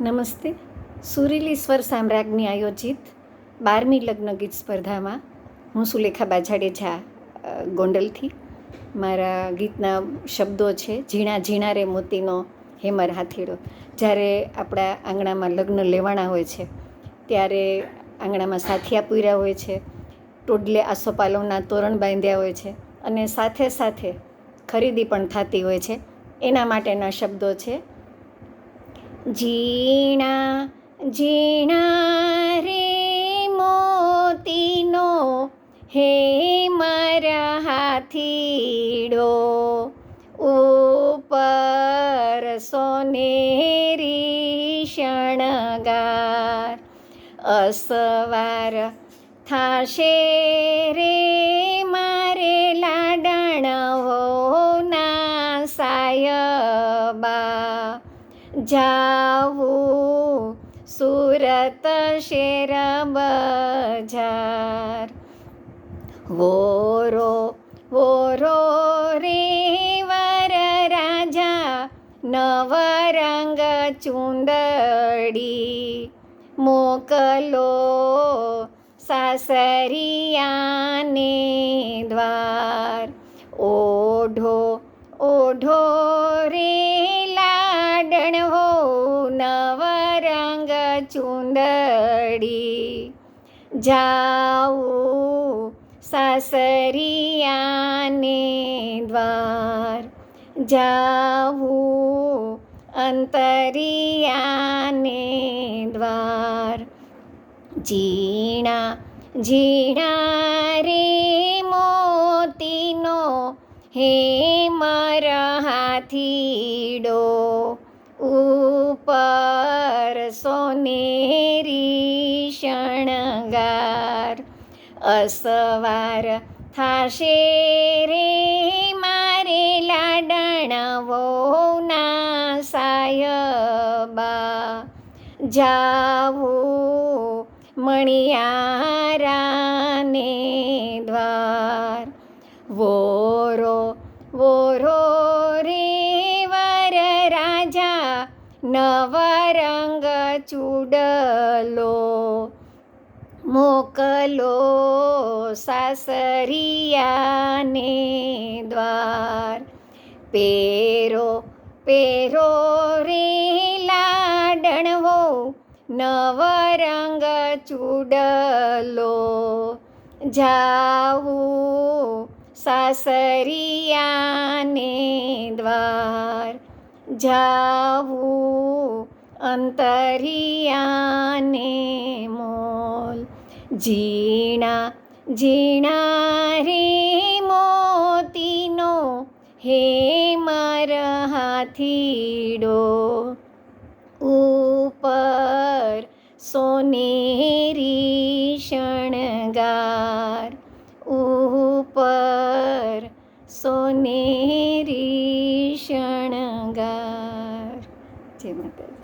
નમસ્તે. સુરીલી સ્વર સામ્રાજ્ઞી આયોજિત બારમી લગ્ન ગીત સ્પર્ધામાં હું સુલેખા બાજાડે ઝા ગોંડલથી. મારા ગીતના શબ્દો છે, ઝીણા ઝીણા રે મોતીનો હેમર હાથીડો. જ્યારે આપણા આંગણામાં લગ્ન લેવાના હોય છે, ત્યારે આંગણામાં સાથિયા પૂર્યા હોય છે, ટોડલે આસોપાલવના તોરણ બાંધ્યા હોય છે અને સાથે સાથે ખરીદી પણ થતી હોય છે. એના માટેના શબ્દો છે ઝીણા ઝીણા રે મોતીનો હે મારા હાથીડો ઉપર સોનેરી શણગાર અસવાર થાશે રે જાવું સુરત શેર બજાર. વોરો વોરો રે વર રાજા નવરંગ ચૂંદડી. મોકલો સાસરિયાને દ્વાર. ઓઢો ઓઢો રે ચૂંદડી જાઉં સાસરિયાને દ્વાર જાવું અંતરિયાને દ્વાર ઝીણા ઝીણા રે મોતીનો હે મર હાથીડો સોનેરી શણગાર અસવાર થાશે રે મારે લાડણવોના સાયબા જાવું મણિયારાને દ્વાર વોરો વોરો નવરંગ ચૂડલો મોકલો સાસરિયાને દ્વાર. પેરો પેરો રે લાડણવો નવરંગ ચૂડલો. જાવું સાસરિયાને દ્વાર. જાવું અંતરિયાને મોલ. ઝીણા ઝીણા રે મોતીનો હે માર હાથીડો. ઉપર સોનેરી મેરી શણગાર. જય માતાજી.